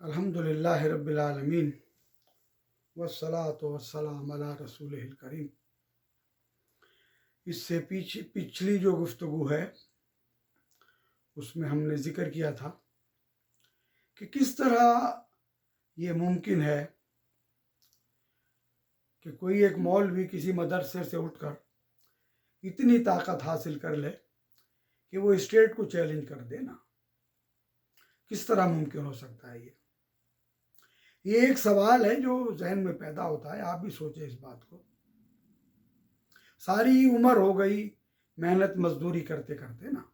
अल्हम्दुलिल्लाह रब्बिल वसलात वसलाम अला रसूल करीम। इससे पीछे, पिछली जो गुफ्तगु है, उसमें हमने ज़िक्र किया था कि किस तरह ये मुमकिन है कि कोई एक मौलवी किसी मदरसे से उठकर इतनी ताकत हासिल कर ले कि वो स्टेट को चैलेंज कर देना। किस तरह मुमकिन हो सकता है ये? ये एक सवाल है जो जहन में पैदा होता है, आप भी सोचें इस बात को। सारी उम्र हो गई, मेहनत मजदूरी करते करते ना।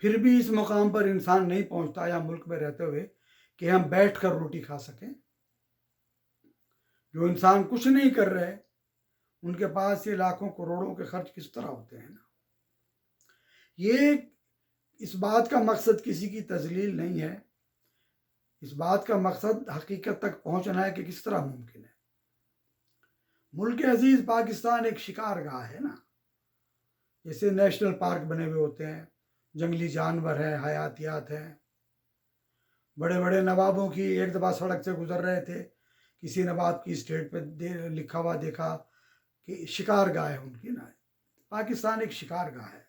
फिर भी इस मुकाम पर इंसान नहीं पहुँचता या मुल्क में रहते हुए कि हम बैठ कर रोटी खा सकें। जो इंसान कुछ नहीं कर रहे, उनके पास ये लाखों करोड़ों के खर्च किस तरह होते हैं ना। ये इस बात का मकसद किसी की तजलील नहीं है इस बात का मकसद हकीकत तक पहुँचना है कि किस तरह मुमकिन है। मुल्क अज़ीज़ पाकिस्तान एक शिकार गाह है ना, जैसे नेशनल पार्क बने हुए होते हैं, जंगली जानवर हैं, हयातियात हैं। बड़े बड़े नवाबों की एक दफ़ा सड़क से गुजर रहे थे, किसी नवाब की स्टेट पे लिखा हुआ देखा कि शिकार गाह है उनकी ना। पाकिस्तान एक शिकार गाह है।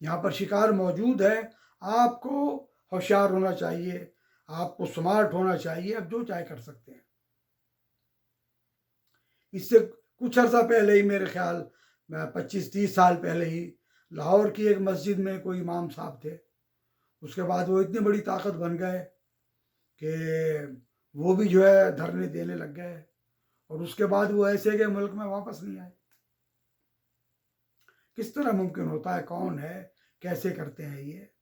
यहाँ पर शिकार मौजूद है, आपको होशियार होना चाहिए, आपको स्मार्ट होना चाहिए, आप जो चाहे कर सकते हैं। इससे कुछ अर्सा पहले ही मेरे ख्याल पच्चीस तीस साल पहले ही लाहौर की एक मस्जिद में कोई इमाम साहब थे। उसके बाद वो इतनी बड़ी ताकत बन गए कि वो भी जो है धरने देने लग गए और उसके बाद वो ऐसे के मुल्क में वापस नहीं आए। किस तरह मुमकिन होता है, कौन है, कैसे करते हैं ये?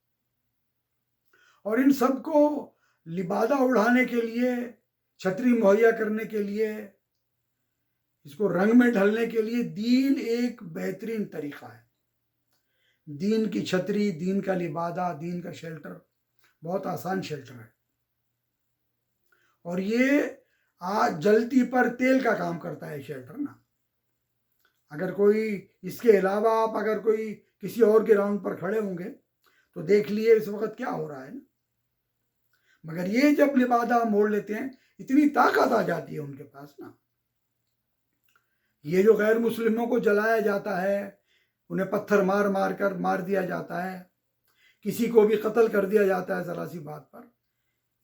और इन सबको लिबादा उड़ाने के लिए, छतरी मुहैया करने के लिए, इसको रंग में ढलने के लिए दीन एक बेहतरीन तरीका है। दीन की छतरी, दीन का लिबादा, दीन का शेल्टर, बहुत आसान शेल्टर है। और ये आज जलती पर तेल का काम करता है शेल्टर ना। अगर कोई इसके अलावा आप अगर कोई किसी और ग्राउंड पर खड़े होंगे तो देख लिए इस वक्त क्या हो रहा है ना। मगर ये जब लिबादा मोड़ लेते हैं, इतनी ताकत आ जाती है उनके पास ना। ये जो गैर मुस्लिमों को जलाया जाता है, उन्हें पत्थर मार मार कर मार दिया जाता है, किसी को भी कत्ल कर दिया जाता है ज़रा सी बात पर,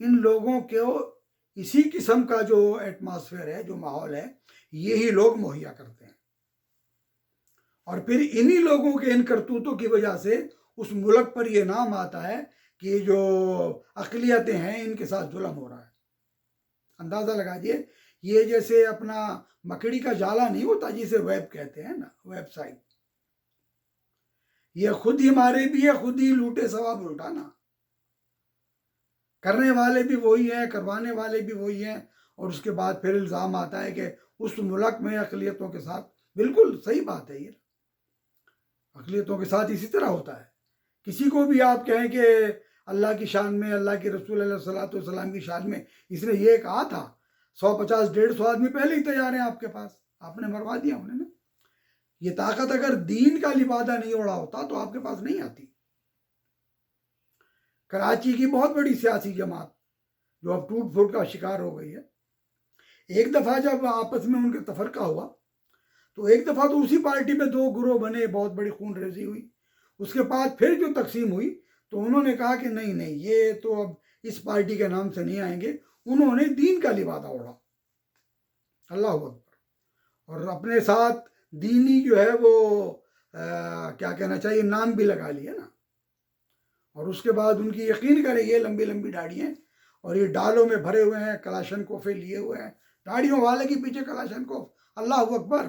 इन लोगों को इसी किस्म का जो एटमॉस्फेयर है, जो माहौल है, ये ही लोग मुहैया करते हैं। और फिर इन्हीं लोगों के इन करतूतों की वजह से उस मुल्क पर यह नाम आता है कि जो अकलियतें हैं, इनके साथ जुलम हो रहा है। अंदाज़ा लगा दिए ये जैसे अपना मकड़ी का जाला नहीं होता जिसे वेब कहते हैं ना, वेबसाइट। ये खुद ही मारे भी है, खुद ही लूटे सवाब उल्टाना करने वाले भी वही हैं, करवाने वाले भी वही हैं, और उसके बाद फिर इल्ज़ाम आता है कि उस मुल्क में अकलीतों के साथ, बिल्कुल सही बात है ये। अकलीतों के साथ इसी तरह होता है। किसी को भी आप कहें कि अल्लाह की शान में, अल्लाह के रसूल सलाम की शान में। इसने ये कहा था, सौ पचास, डेढ़ सौ आदमी पहले ही तैयार हैं आपके पास। आपने मरवा दिया उन्हें ये ताकत अगर दीन का लिबादा नहीं ओढ़ा होता तो आपके पास नहीं आती। कराची की बहुत बड़ी सियासी जमात, जो अब टूट फूट का शिकार हो गई है। एक दफ़ा जब आपस में उनके तफरका हुआ तो एक दफ़ा तो उसी पार्टी में दो ग्रोह बने, बहुत बड़ी खून रेजी हुई। उसके बाद फिर जो तकसीम हुई तो उन्होंने कहा कि नहीं नहीं ये तो अब इस पार्टी के नाम से नहीं आएँगे। उन्होंने दीन का लिबादा ओढ़ा। अल्लाह अकबर। और अपने साथ दीनी जो है वो आ, क्या कहना चाहिए नाम भी लगा लिया ना। और उसके बाद उनकी यकीन करें ये लंबी लंबी दाढ़ियाँ और ये डालों में भरे हुए हैं कलाशन कोफे लिए हुए हैं। दाढ़ियों वाले के पीछे कलाशन कोफ अल्लाह अकबर।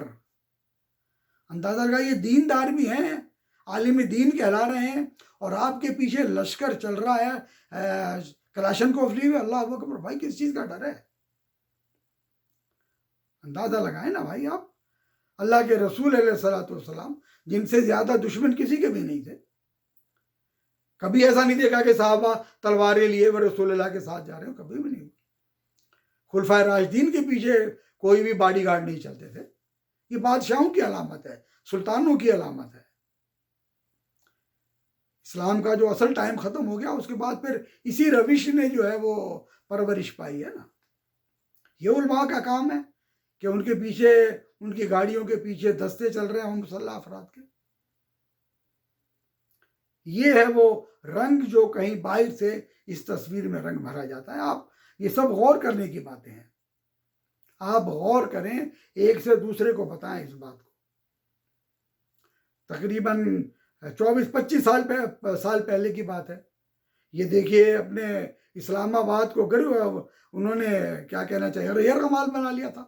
अंदाज़ा लगा ये दीनदार भी हैं। आलिम दीन कहला रहे हैं और आपके पीछे लश्कर चल रहा है कलाशन कोफ लिए हुए अल्लाह अकबर भाई किस चीज़ का डर है? अंदाज़ा लगाए ना भाई आप। अल्लाह के रसूल सलाम जिनसे ज़्यादा दुश्मन किसी के भी नहीं थे। कभी ऐसा नहीं देखा कि साहबा तलवारें लिए व रसूल के साथ जा रहे हो, कभी भी नहीं खुलफा राजदीन के पीछे कोई भी बॉडी गार्ड नहीं चलते थे। ये बादशाहों की अलामत है, सुल्तानों की अलामत है। इस्लाम का जो असल टाइम ख़त्म हो गया, उसके बाद फिर इसी रविश ने जो है वो परवरिश पाई है ना। ये उलमा का काम है कि उनके पीछे, उनकी गाड़ियों के पीछे दस्ते चल रहे हैं मुसल्ला अफराद के। ये है वो रंग जो कहीं बाहर से इस तस्वीर में रंग भरा जाता है। आप ये सब गौर करने की बातें हैं। आप गौर करें, एक से दूसरे को बताएँ इस बात को। तकरीबन 24-25 साल पे, साल पहले की बात है। ये देखिए अपने इस्लामाबाद को गरीब उन्होंने क्या कहना चाहिए? रेयर कमाल बना लिया था।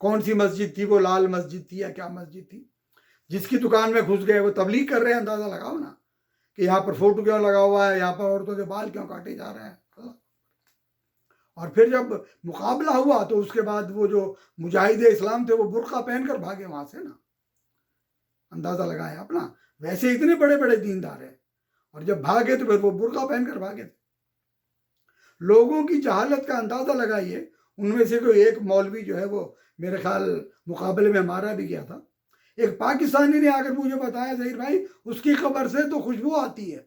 कौन सी मस्जिद थी वो? लाल मस्जिद थी या क्या मस्जिद थी? जिसकी दुकान में घुस गए वो तबलीग कर रहे हैं अंदाज़ा लगाओ ना कि यहाँ पर फ़ोटो क्यों लगा हुआ है? यहाँ पर औरतों के बाल क्यों काटे जा रहे हैं? और फिर जब मुकाबला हुआ तो उसके बाद वो जो मुजाहिद इस्लाम थे वो बुरका पहनकर भागे वहाँ से ना। अंदाज़ा लगाए अपना, वैसे इतने बड़े बड़े दीनदार हैं। और जब भागे तो फिर वो बुरका पहनकर भागे। लोगों की जहालत का अंदाज़ा लगाइए, उनमें से कोई एक मौलवी जो है वो मेरे ख्याल मुकाबले में मारा भी गया था। एक पाकिस्तानी ने आकर मुझे बताया, जहीर भाई, उसकी खबर से तो खुशबू आती है।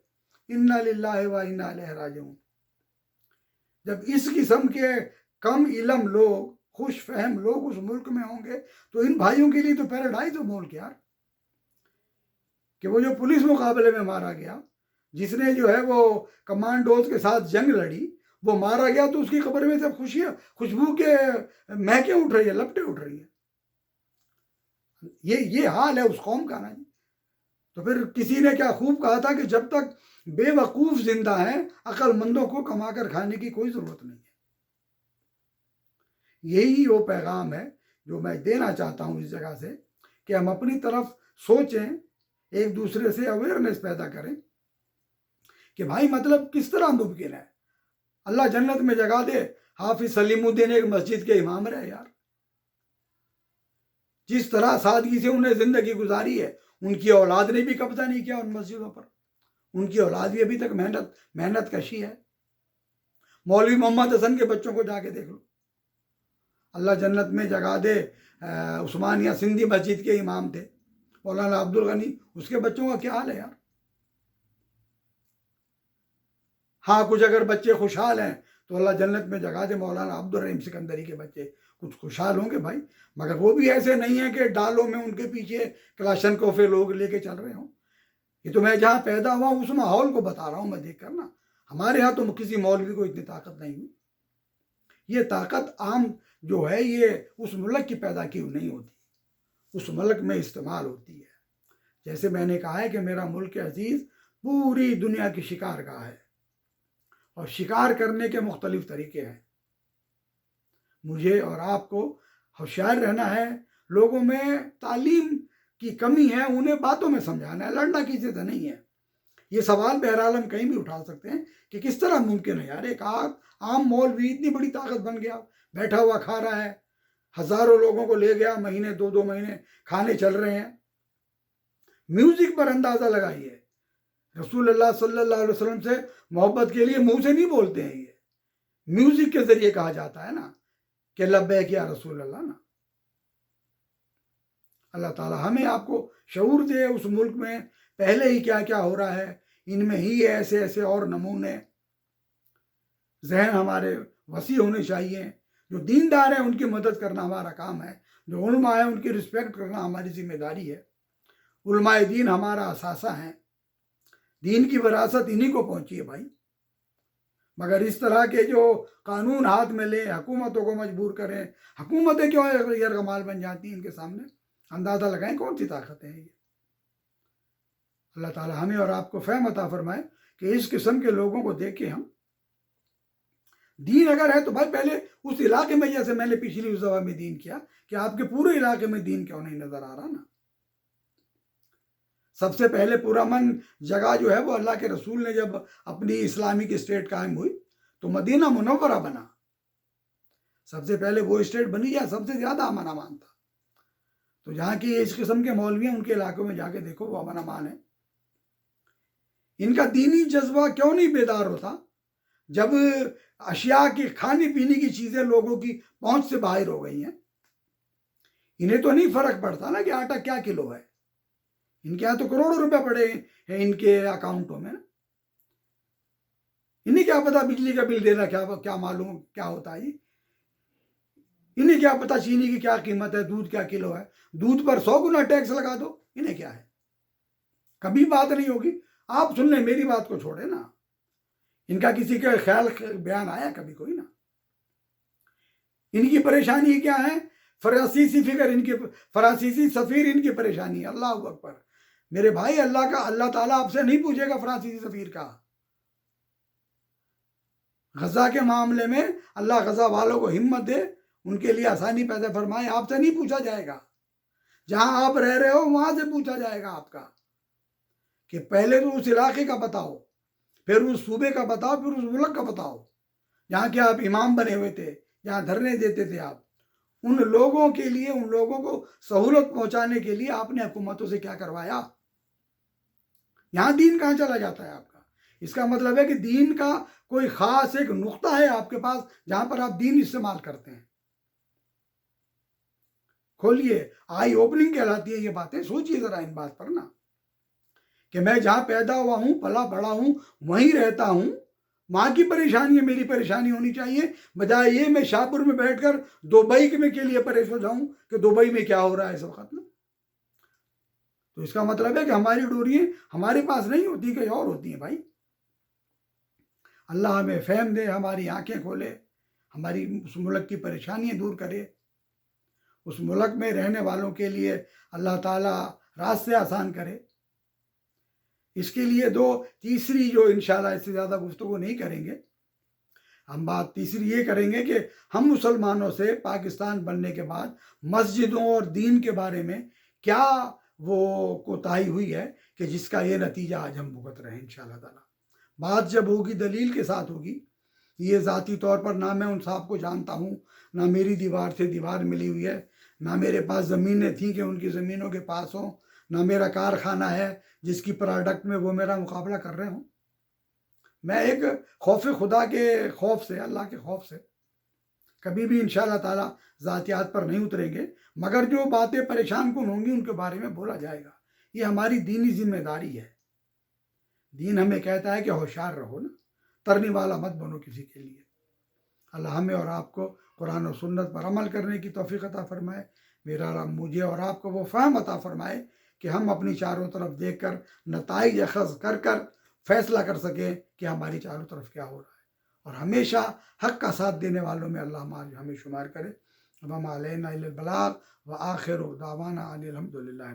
इन्ना लिल्ला व इन्ना राजून जब इस किस्म के कम इलम लोग, खुश फहम लोग उस मुल्क में होंगे तो इन भाइयों के लिए तो पैराडाइज हो मुल्क यार। कि वो जो पुलिस मुकाबले में मारा गया, जिसने जो है वो कमांडोज के साथ जंग लड़ी, वो मारा गया तो उसकी खबर में सब खुशियाँ खुशबू के महके उठ रही है, लपटे उठ रही है। ये ये हाल है उस कौम का ना तो फिर किसी ने क्या खूब कहा था कि जब तक बेवकूफ़ ज़िंदा है, अक्लमंदों को कमाकर खाने की कोई ज़रूरत नहीं है। यही वो पैगाम है जो मैं देना चाहता हूँ इस जगह से कि हम अपनी तरफ़ सोचें एक दूसरे से अवेयरनेस पैदा करें कि भाई मतलब किस तरह मुमकिन है। अल्लाह जन्नत में जगा दे। हाफिज सलीमुद्दीन एक मस्जिद के इमाम रहे यार। जिस तरह सादगी से उन्हें ज़िंदगी गुजारी है, उनकी औलाद ने भी कब्जा नहीं किया उन मस्जिदों पर। उनकी औलाद भी अभी तक मेहनत मेहनत कशी है। मौलवी मोहम्मद हसन के बच्चों को जाके देख लो। अल्लाह जन्नत में जगा दे उस्मानिया सिंधी मस्जिद के इमाम थे। मौलाना अब्दुल गनी, उसके बच्चों का क्या हाल है यार? हाँ कुछ अगर बच्चे खुशहाल हैं तो अल्लाह जन्नत में जगा दे मौलाना अब्दुल रहीम सिकंदरी के बच्चे। कुछ खुशहाल होंगे भाई, मगर वो भी ऐसे नहीं है कि डालों में उनके पीछे क्लाशन कोफे लोग लेके चल रहे हों। ये तो मैं जहाँ पैदा हुआ उस माहौल को बता रहा हूँ, मैं देख कर ना। हमारे यहाँ तो किसी मौलवी को इतनी ताकत नहीं हुई। ये ताकत आम जो है, ये उस मुल्क की पैदा की नहीं होती। उस मुल्क में इस्तेमाल होती है। जैसे मैंने कहा है कि मेरा मुल्क अज़ीज़ पूरी दुनिया की शिकार का है और शिकार करने के मुख्तलिफ़ तरीके हैं। मुझे और आपको होशियार रहना है, लोगों में तालीम की कमी है, उन्हें बातों में समझाना है, लड़ना किसी से नहीं है। ये सवाल बहरहाल हम कहीं भी उठा सकते हैं कि किस तरह मुमकिन है यार, एक आम मॉल भी इतनी बड़ी ताकत बन गया, बैठा हुआ खा रहा है हज़ारों लोगों को ले गया, महीने दो दो महीने, खाने चल रहे हैं। म्यूज़िक पर अंदाज़ा लगाइए। रसूल अल्लाह सल्लल्लाहु अलैहि वसल्लम से मोहब्बत के लिए मुँह से नहीं बोलते हैं ये। म्यूज़िक के ज़रिए कहा जाता है ना, कि लब्बे क्या रसूल अल्लाह ना। अल्लाह ताला हमें आपको शूर दे उस मुल्क में, पहले ही क्या क्या हो रहा है, इनमें ही ऐसे ऐसे और नमूने। जहन हमारे वसी होने चाहिए जो दीनदार हैं, उनकी मदद करना हमारा काम है। जो उलमा है, उनकी रिस्पेक्ट करना हमारी ज़िम्मेदारी है। उलमाए दीन हमारा असासा है। दीन की विरासत इन्हीं को पहुँची है भाई। मगर इस तरह के जो कानून हाथ में ले, हुकूमतों को मजबूर करें, हुकूमतें क्यों यरगमाल बन जाती हैं इनके सामने? अंदाज़ा लगाएँ, कौन सी ताकतें हैं ये? अल्लाह ताला हमें और आपको फहम अता फरमाए कि इस किस्म के लोगों को देखे हम। दीन अगर है तो भाई पहले उस इलाके में, जैसे मैंने पिछली उस दफ़ा में दीन किया, कि आपके पूरे इलाके में दीन क्यों नहीं नज़र आ रहा ना? सबसे पहले पूरा मन जगह जो है वो अल्लाह के रसूल ने जब अपनी इस्लामिक स्टेट कायम हुई तो मदीना मुनवरा बना। सबसे पहले वो स्टेट बनी या सबसे ज़्यादा अमन अमान था। तो जहाँ की इस किस्म के मौलवी उनके इलाकों में जाके देखो, वो अमन अमान है। इनका दीनी जज्बा क्यों नहीं बेदार होता? जब अशिया की, खाने पीने की चीज़ें लोगों की पहुँच से बाहर हो गई हैं, इन्हें तो नहीं फ़र्क पड़ता ना कि आटा क्या किलो है। इनके यहाँ तो करोड़ों रुपए पड़े हैं इनके अकाउंटों में इन्हें क्या पता बिजली का बिल देना क्या क्या मालूम क्या होता है इन्हें क्या पता चीनी की क्या कीमत है, दूध क्या किलो है। दूध पर सौ गुना टैक्स लगा दो, इन्हें क्या है? कभी बात नहीं होगी। आप सुन लें, मेरी बात को छोड़े ना। इनका किसी का ख्याल बयान आया कभी कोई ना? इनकी परेशानी क्या है? फरासीसी फिगर इनकी, फरासीसी सफ़ीर इनकी परेशानी अल्लाह अकबर। मेरे भाई, अल्लाह का, अल्लाह ताला आपसे नहीं पूछेगा फरासीसी सफ़ीर का। गज़ा के मामले में अल्लाह गज़ा वालों को हिम्मत दे, उनके लिए आसानी पैदा फरमाए, आपसे नहीं पूछा जाएगा। जहाँ आप रह रहे हो, वहाँ से पूछा जाएगा आपका कि पहले तो उस इलाके का बताओ फिर उस सूबे का बताओ, फिर उस मुल्क का बताओ। जहाँ के आप इमाम बने हुए थे, जहाँ धरने देते थे आप, उन लोगों के लिए, उन लोगों को सहूलत पहुँचाने के लिए आपने हुकूमतों से क्या करवाया? यहाँ दीन कहाँ चला जाता है आपका? इसका मतलब है कि दीन का कोई ख़ास एक नुक्ता है आपके पास, जहाँ पर आप दीन इस्तेमाल करते हैं। खोलिए, आई ओपनिंग कहलाती है ये बातें, सोचिए ज़रा इन बात पर ना। कि मैं जहाँ पैदा हुआ हूँ, पला बड़ा हूँ, वहीं रहता हूँ। वहाँ की परेशानी है, मेरी परेशानी होनी चाहिए। बजाय ये मैं शाहपुर में बैठकर दुबई में के लिए परेशान जाऊँ कि दुबई में क्या हो रहा है इस वक्त में तो इसका मतलब है कि हमारी डोरियाँ हमारे पास नहीं होती, कहीं और होती हैं भाई। अल्लाह हमें फहम दे, हमारी आँखें खोले, हमारी उस मुल्क की परेशानियाँ दूर करे। उस मुल्क में रहने वालों के लिए अल्लाह ताला रास्ते आसान करे। इसके लिए दो, तीसरी जो इन इससे ज़्यादा गुफ्तु नहीं करेंगे, हम बात तीसरी ये करेंगे कि हम मुसलमानों से पाकिस्तान बनने के बाद मस्जिदों और दीन के बारे में क्या वो कोताही हुई है कि जिसका ये नतीजा आज हम भुगत रहे हैं इन ताला। बात जब होगी, दलील के साथ होगी, ये ज़ाती तौर पर ना मैं उन साहब को जानता हूँ, ना मेरी दीवार से दीवार मिली हुई है, ना मेरे पास ज़मीनें थी कि उनकी ज़मीनों के पास हों ना मेरा कारखाना है, जिसकी प्रोडक्ट में वो मेरा मुकाबला कर रहे हों। मैं एक खौफ खुदा के खौफ से, अल्लाह के खौफ से कभी भी इन ताला ज़ातियात पर नहीं उतरेंगे, मगर जो बातें परेशान कन होंगी, उनके बारे में बोला जाएगा। ये हमारी दीनी ज़िम्मेदारी है। दीन हमें कहता है कि होशियार रहो ना, तरने वाला मत बनो किसी के लिए। अल्लाह हमें और आपको कुरान और सुन्नत पर अमल करने की तोफ़ी अता फ़रमाए, मेरा रब मुझे और आपको वो फ़हम अता फ़रमाए कि हम अपनी चारों तरफ़ देख कर नतज अखज़ कर कर फैसला कर सकें कि हमारी चारों तरफ़ क्या हो रहा है। और हमेशा हक़ का साथ देने वालों में अल्लाह हमें शुमार करे। वमा बलाग व आखिर दावाना अलहमदिल्ला